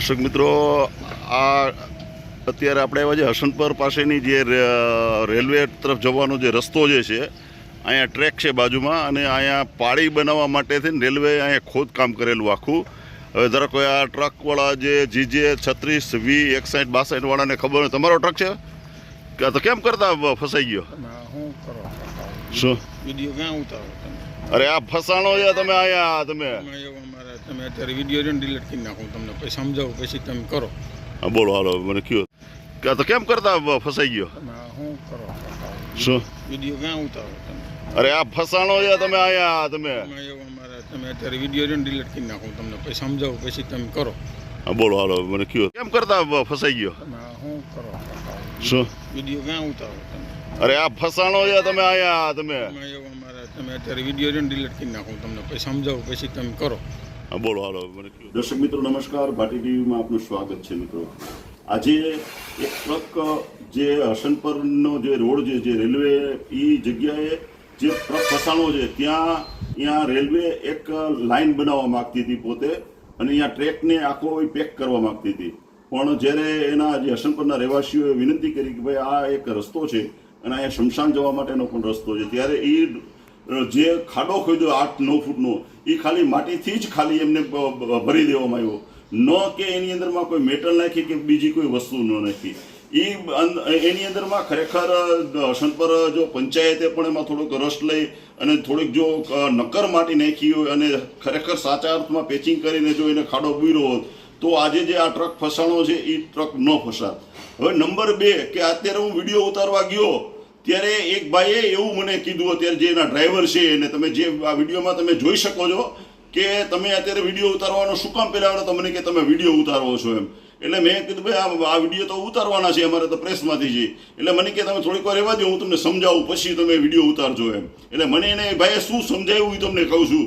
દર્શક મિત્રો આ અત્યારે આપણે આવ્યા છે હસનપર પાસેની જે રેલવે તરફ જવાનો જે રસ્તો જે છે અહીંયા ટ્રેક છે બાજુમાં અને અહીંયા પાળી બનાવવા માટે થઈને રેલવે અહીંયા ખોદકામ કરેલું આખું. હવે ધારો કોઈ આ ટ્રકવાળા જે જીજે છત્રીસ વી એકસાઠ બાસઠ વાળાને ખબર હોય તમારો ટ્રક છે? કે તો કેમ કરતા ફસાઈ ગયો? શું? અરે આ ફસાણો છે તમે અહીંયા તમે એવું તમે અત્યારે વીડિયો જોઈને ડિલીટ કરી નાખો તમને પછી સમજાવું પછી તમે કરો. બોલો હાલો મને કયો. કે તો કેમ કરતા ફસાઈ ગયો? શું કરો? શું? વીડિયો ક્યાં ઉતારો તમે? અરે આ ફસાણો છે તમે આયા તમે. તમે અત્યારે વીડિયો જોઈને ડિલીટ કરી નાખો તમને પછી સમજાવું પછી તમે કરો. બોલો હાલો મને કયો. કેમ કરતા ફસાઈ ગયો? શું કરો? શું? વીડિયો ક્યાં ઉતારો તમે? અરે આ ફસાણો છે તમે આયા તમે. તમે અત્યારે વીડિયો જોઈને ડિલીટ કરી નાખો તમને પછી સમજાવું પછી તમે કરો. બોલો, હાલો દર્શક મિત્રો, નમસ્કાર. ભાટી ટીવીમાં આપનું સ્વાગત છે, મિત્રો. આજે એક ટ્રક, જે હસનપરનો જે રોડ છે, જે રેલવે એ જગ્યાએ જે ટ્રક ફસાણો છે, ત્યાં અહીંયા રેલવે એક લાઇન બનાવવા માગતી હતી પોતે અને અહીંયા ટ્રેકને આખો પેક કરવા માગતી હતી. પણ જ્યારે એના જે હસનપરના રહેવાસીઓએ વિનંતી કરી કે ભાઈ આ એક રસ્તો છે, અને અહીંયા શમશાન જવા માટેનો પણ રસ્તો છે, ત્યારે એ જે ખાડો ખોદ્યો આઠ, નવ ફૂટનો એ ખાલી માટીથી જ ખાલી એમને ભરી દેવામાં આવ્યો. ન કે એની અંદરમાં કોઈ મેટલ નાખી કે બીજી કોઈ વસ્તુ ન નાખી. એ એની અંદરમાં ખરેખર હસનપર જો પંચાયતે પણ એમાં થોડોક રસ લઈ અને થોડીક જો નક્કર માટી નાખી હોય અને ખરેખર સાચા અર્થમાં પેચિંગ કરીને જો એને ખાડો બુર્યો હોત, તો આજે જે આ ટ્રક ફસાણો છે એ ટ્રક ન ફસાત. હવે નંબર બે, કે અત્યારે હું વીડિયો ઉતારવા ગયો ત્યારે એક ભાઈએ એવું મને કીધું અત્યારે જે એના ડ્રાઈવર છે એને તમે જે આ વિડીયોમાં તમે જોઈ શકો છો કે તમે અત્યારે વીડિયો ઉતારવાનો શું કામ પહેલાં તો મને કે તમે વીડિયો ઉતારવો છો એમ. એટલે મેં કીધું ભાઈ આ વીડિયો તો ઉતારવાના છે અમારે તો પ્રેસમાંથી છે. એટલે મને કે તમે થોડીક વાર રહેવા દો હું તમને સમજાવું પછી તમે વીડિયો ઉતારજો એમ. એટલે મને એને ભાઈએ શું સમજાવ્યું એ તમને કહું છું.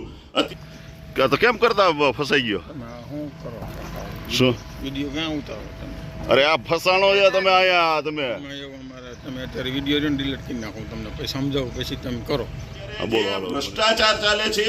તો કેમ કરતા ફસાઈ ગયો? શું? વીડિયો ક્યાં ઉતારો અરે આ ફસાણો છે તમે અહીંયા તમે તમે અત્યારે વીડિયો ડિલીટ કરી નાખો તમને પછી સમજાવું પછી તમે કરો. હા, બોલો હાલો ભ્રષ્ટાચાર ચાલે છે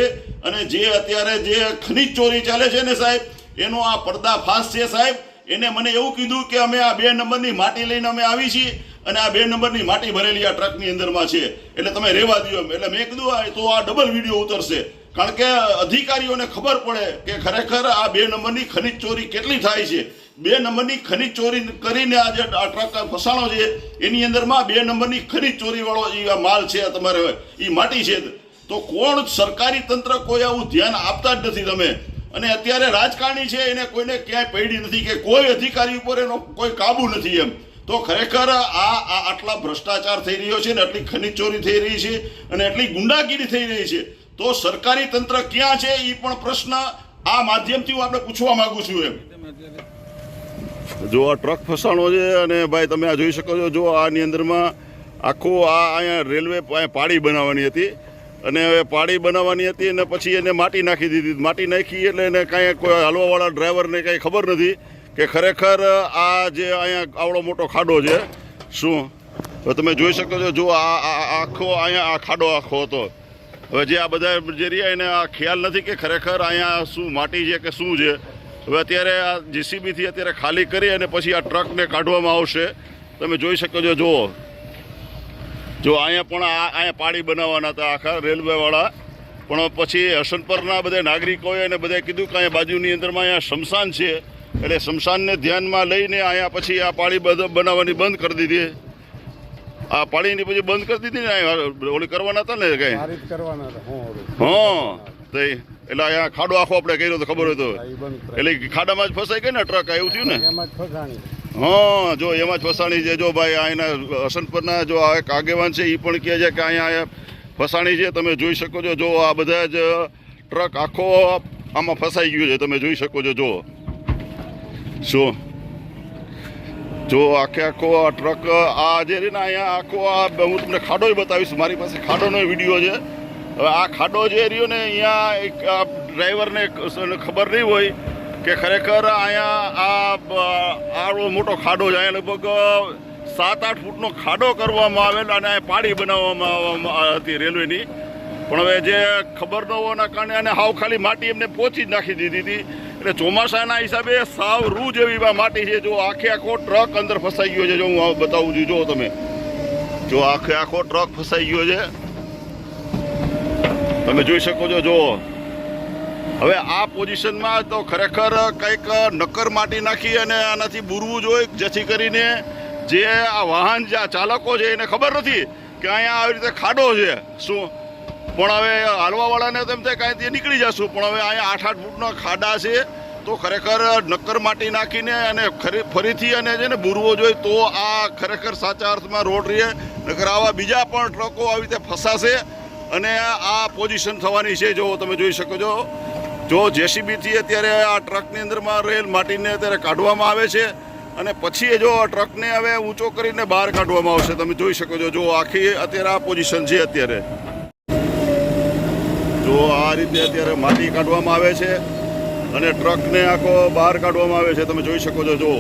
અને જે અત્યારે જે ખનીજ ચોરી ચાલે છે ને સાહેબ એનો આ પર્દાફાશ છે સાહેબ. એને મને એવું કીધું કે અમે આ બે નંબરની માટી લઈને અમે આવી છીએ અને આ બે નંબરની માટી ભરેલી આ ટ્રકની અંદરમાં છે. એટલે તમે રહેવા દો એમ. એટલે મેં કીધું આ તો આ ડબલ વીડિયો ઉતરશે. કારણ કે અધિકારીઓને ખબર પડે કે ખરેખર આ બે નંબરની ખનીજ ચોરી કેટલી થાય છે. બે નંબરની ખનીજ ચોરી કરીને આ જે ટ્રક ફસાણો છે, એની અંદરમાં બે નંબરની ખનીજ ચોરીવાળો આ માલ છે તમારે એ માટી છે. તો કોણ સરકારી તંત્ર કોઈ આવું ધ્યાન આપતા જ નથી તમે. અને અત્યારે રાજકારણી છે, એને કોઈને ક્યાંય પૈડી નથી કે કોઈ અધિકારી ઉપર એનો કોઈ કાબુ નથી એમ. તો ખરેખર આ આટલા ભ્રષ્ટાચાર થઈ રહ્યો છે ને આટલી ખનીજ ચોરી થઈ રહી છે અને આટલી ગુંડાગીરી થઈ રહી છે, તો સરકારી તંત્ર ક્યાં છે એ પણ પ્રશ્ન આ માધ્યમથી હું આપણે પૂછવા માંગુ છું એમ. જો આ ટ્રક ફસાણો છે અને ભાઈ તમે આ જોઈ શકો છો, જો આની અંદરમાં આખું આ અહીંયા રેલવે પાળી બનાવવાની હતી. અને હવે પાળી બનાવવાની હતી અને પછી એને માટી નાખી દીધી. માટી નાખી એટલે એને કાંઈ કોઈ હાલવાવાળા ડ્રાઈવરને કાંઈ ખબર નથી કે ખરેખર આ જે અહીંયા આવડો મોટો ખાડો છે, શું? હવે તમે જોઈ શકો છો, જો આ આખો અહીંયા આ ખાડો આખો હતો. હવે જે આ બધા જે રહ્યા એને આ ખ્યાલ નથી કે ખરેખર અહીંયા શું માટી છે કે શું છે. હવે અત્યારે આ જીસીબીથી અત્યારે ખાલી કરી અને પછી આ ટ્રકને કાઢવામાં આવશે. તમે જોઈ શકો છો જુઓ. જો અહીંયા પણ આ અહીંયા પાડી બનાવવાના હતા આખા રેલવેવાળા. પણ પછી હસનપરના બધા નાગરિકોએ અને બધાએ કીધું કે અહીંયા બાજુની અંદરમાં અહીંયા શમશાન છે. એટલે શમશાનને ધ્યાનમાં લઈને અહીંયા પછી આ પાળી બધ- બનાવવાની બંધ કરી દીધી. આ પાળીની પછી બંધ કરી દીધી ને ઓલી કરવાના હતા ને કઈ? કરવાના હતા હા તો એટલે અહીંયા ખાડો આખો આપણે કર્યો તો ખબર હોય તો. એટલે ખાડામાં જ ફસાઈ ગઈ ને ટ્રક એવું થયું ને? ફસાણી. હા જો એમાં જ ફસાણી છે. જો ભાઈ અહીંના હસનપુરના જો આ એક આગેવાન છે એ પણ કહે છે કે અહીંયા ફસાણી છે. તમે જોઈ શકો છો જો આ બધા જ ટ્રક આખો આમાં ફસાઈ ગયો છે. તમે જોઈ શકો છો જો. શું જો આખે આખો આ ટ્રક આ જે ને અહીંયા આખો આ હું તમને ખાડો બતાવીશ. મારી પાસે ખાડોનો વીડિયો છે. હવે આ ખાડો જે રહ્યો ને, અહીંયા એક ડ્રાઈવરને ખબર નહીં હોય કે ખરેખર અહીંયા આ આડો મોટો ખાડો છે. અહીંયા લગભગ સાત આઠ ફૂટનો ખાડો કરવામાં આવેલ અને અહીંયા પાડી બનાવવામાં હતી રેલવેની. પણ હવે જે ખબર ન હોવાના કારણે અને હાવ ખાલી માટી એમને પહોંચી જ નાખી દીધી હતી. એટલે ચોમાસાના હિસાબે સાવ રૂ જેવી માટી છે. જો આખે આખો ટ્રક અંદર ફસાઈ ગયો છે. જો હું બતાવું છું. જો તમે. જો આખે આખો ટ્રક ફસાઈ ગયો છે. તમે જોઈ શકો છો જો હવે આ પોઝિશનમાં તો ખરેખર કંઈક નક્કર માટી નાખી અને આનાથી બુરવું જોઈએ જેથી કરીને જે આ વાહન, જે ચાલકો છે, એને ખબર નથી કે અહીંયા આવી રીતે ખાડો છે. શું? પણ હવે હાલવાવાળાને તેમ થાય કાંઈ તે નીકળી જશું, પણ હવે અહીંયા આઠ આઠ ફૂટના ખાડા છે, તો ખરેખર નક્કર માટી નાખીને અને ફરીથી અને છે ને બુરવો જોઈએ તો આ ખરેખર સાચા અર્થમાં રોડ રહે. નકર આવા બીજા પણ ટ્રકો આવી રીતે ફસાશે અને આ પોઝિશન થવાની છે, જો તમે જોઈ શકો છો. જો જેસીબીથી અત્યારે આ ટ્રકની અંદરમાં રહેલ માટીને અત્યારે કાઢવામાં આવે છે અને પછી જો આ ટ્રકને હવે ઊંચો કરીને બહાર કાઢવામાં આવશે, તમે જોઈ શકો છો. જો આખી અત્યારે આ પોઝિશન છે અત્યારે. જો આ રીતે અત્યારે માટી કાઢવામાં આવે છે અને ટ્રકને આખો બહાર કાઢવામાં આવે છે, તમે જોઈ શકો છો જો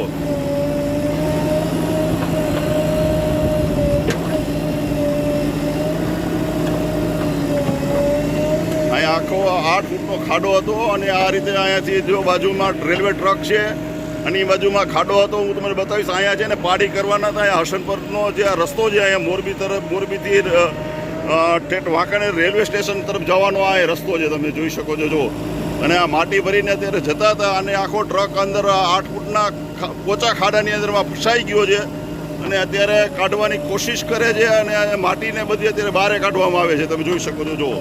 આખો આઠ ફૂટનો ખાડો હતો અને આ રીતે અહીંયાથી જો બાજુમાં રેલવે ટ્રક છે, અને એ બાજુમાં ખાડો હતો, હું તમને બતાવીશ, અહીંયા છે ને પાડી કરવાના હતા, અહીંયા હસનપરનો જે આ રસ્તો છે, અહીંયા મોરબી તરફ, મોરબીથી ટેટ વાંકાનેર રેલવે સ્ટેશન તરફ જવાનો આ રસ્તો છે, તમે જોઈ શકો છો, જો. અને આ માટી ભરીને અત્યારે જતા હતા, અને આખો ટ્રક અંદર આઠ ફૂટના પોચા ખાડાની અંદરમાં ફસાઈ ગયો છે, અને અત્યારે કાઢવાની કોશિશ કરે છે, અને માટીને બધી અત્યારે બહારે કાઢવામાં આવે છે, તમે જોઈ શકો છો જુઓ